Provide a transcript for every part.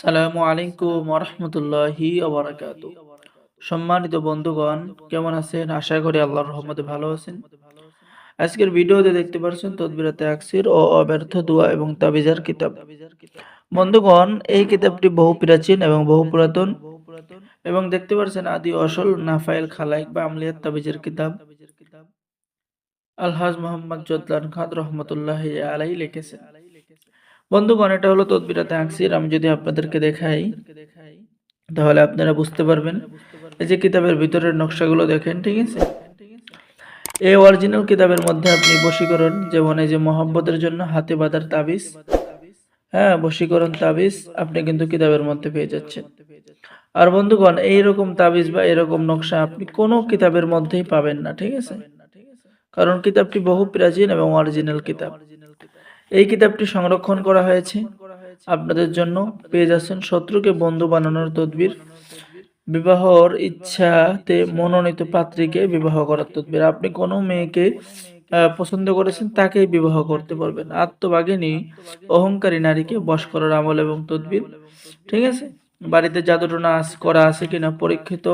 আসসালামু আলাইকুম রহমতুল্লাহি ওবরাকাতু। সম্মানিত বন্ধুগণ, কেমন আছেন? আশা করি আল্লাহর রহমতে ভালো আছেন। আজকের ভিডিওতে দেখতে পাচ্ছেন তদবিরাতে আকসির ও অব্যর্থ দোয়া এবং তাবিজার কিতাব। বন্ধুগণ, এই কিতাবটি বহু প্রাচীন এবং বহু পুরাতন এবং দেখতে পাচ্ছেন আদি অসল নাফাইল খালাইক বা আমলিয়াত তাবিজের কিতাব। আলহাজ মোহাম্মদ জদলান খাদ রহমতুল্লাহ আলাই লিখেছেন। বন্ধুগণ, এটা হলো তদবিরাতে আকসির। আমি যদি আপনাদেরকে দেখাই, তাহলে আপনারা বুঝতে পারবেন। এই যে কিতাবের ভিতরের নকশাগুলো দেখেন, ঠিক আছে? এই অরিজিনাল কিতাবের মধ্যে আপনি বশীকরণ, যেমন এই যে মোহাম্মদের জন্য হাতে বাঁধার তাবিজ। হ্যাঁ বশীকরণ তাবিজ আপনি কিন্তু কিতাবের মধ্যে পেয়ে যাচ্ছেন। আর বন্ধুগণ, এইরকম তাবিজ বা এরকম নকশা আপনি কোনো কিতাবের মধ্যেই পাবেন না, ঠিক আছে? কারণ কিতাবটি বহু প্রাচীন এবং অরিজিনাল কিতাব। এই কিতাবটি সংরক্ষণ করা হয়েছে। আপনাদের জন্য পেয়ে যাচ্ছেন শত্রুকে বন্ধু বানানোর তদবির। বিবাহর ইচ্ছাতে মনোনীত পাত্রীকে বিবাহ করার তদবির। আপনি কোনো মেয়েকে পছন্দ করেছেন তাকেই বিবাহ করতে পারবেন আত্মবাগিনী অহংকারী নারীকে বশ করার আমল এবং তদবির। ঠিক আছে? বাড়িতে জাদুটনা করা আছে কিনা পরীক্ষিত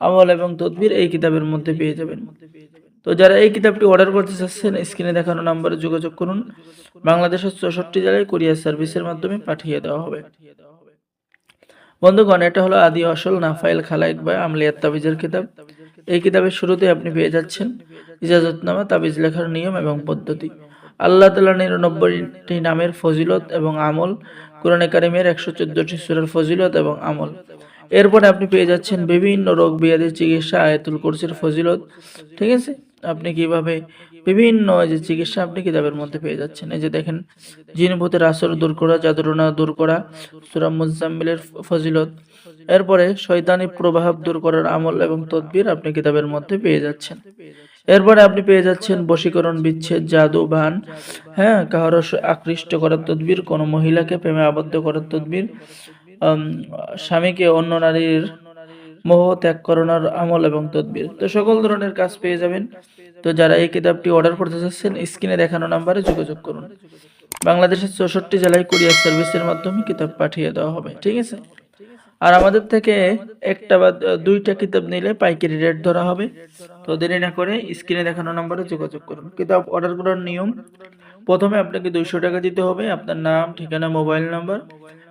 আমল এবং তদবির এই কিতাবের মধ্যে পেয়ে যাবেন। তো যারা এই কিতাবটি অর্ডার করতে চাচ্ছেন স্ক্রিনে দেখানো নাম্বারে যোগাযোগ করুন। বাংলাদেশের চৌষট্টি জেলায় কুরিয়ার সার্ভিসের মাধ্যমে পাঠিয়ে দেওয়া হবে। বন্ধুগণ, এটা হলো আদি অসল নাফাইল খালাইক বা আমলিয়াত তাবিজের কিতাব। এই কিতাবের শুরুতে আপনি পেয়ে যাচ্ছেন ইজাজতনামা, তাবিজ লেখার নিয়ম এবং পদ্ধতি। আল্লাহ তালা নিরানব্বইটি নামের ফজিলত এবং আমল, কোরআনে কারিমের একশো চোদ্দটি সুরের ফজিলত এবং আমল। এরপরে আপনি পেয়ে যাচ্ছেন বিভিন্ন রোগ বিয়াদের চিকিৎসা, আয়াতুল কোর্সের ফজিলত। ঠিক আছে? আপনি কীভাবে বিভিন্ন যে চিকিৎসা আপনি কিতাবের মধ্যে পেয়ে যাচ্ছেন? এই যে দেখেন জিনভূতের আসর দূর করা, জাদুরনা দূর করা সুরাম মুজাম্মিলের ফজিলত। এরপরে শৈতানি প্রভাব দূর করার আমল এবং তদবির আপনি কিতাবের মধ্যে পেয়ে যাচ্ছেন। এরপরে আপনি পেয়ে যাচ্ছেন বশীকরণ বিচ্ছেদ, জাদু ভান হ্যাঁ কাহার আকৃষ্ট করার তদবির, কোনো মহিলাকে প্রেমে আবদ্ধ করার তদবির স্বামীকে অন্য নারীর মোহ ত্যাগ করোনার আমল এবং তদবির। তো সকল ধরনের কাজ পেয়ে যাবেন। তো যারা এই কিতাবটি অর্ডার করতে চাচ্ছেন স্ক্রিনে দেখানো নাম্বারে যোগাযোগ করুন। বাংলাদেশের চৌষট্টি জেলায় কুরিয়ার সার্ভিসের মাধ্যমে কিতাব পাঠিয়ে দেওয়া হবে। ঠিক আছে? আর আমাদের থেকে একটা বা দুইটা কিতাব নিলে পাইকারি রেট ধরা হবে। তো দেরি না করে স্ক্রিনে দেখানো নাম্বারে যোগাযোগ করুন। কিতাব অর্ডার করার নিয়ম প্রথমে আপনাকে দুইশো টাকা দিতে হবে, আপনার নাম, ঠিকানা, মোবাইল নাম্বার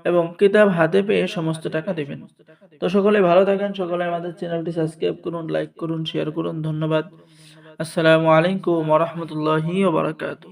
এবং কিতাব হাতে পেয়ে সমস্ত টাকা দেবেন। তো সকলে ভালো থাকেন, সকলে আমাদের চ্যানেলটি সাবস্ক্রাইব করুন, লাইক করুন শেয়ার করুন, ধন্যবাদ। আসসালামু আলাইকুম ওরহমতুল্লাহি ওবরাকাতুহ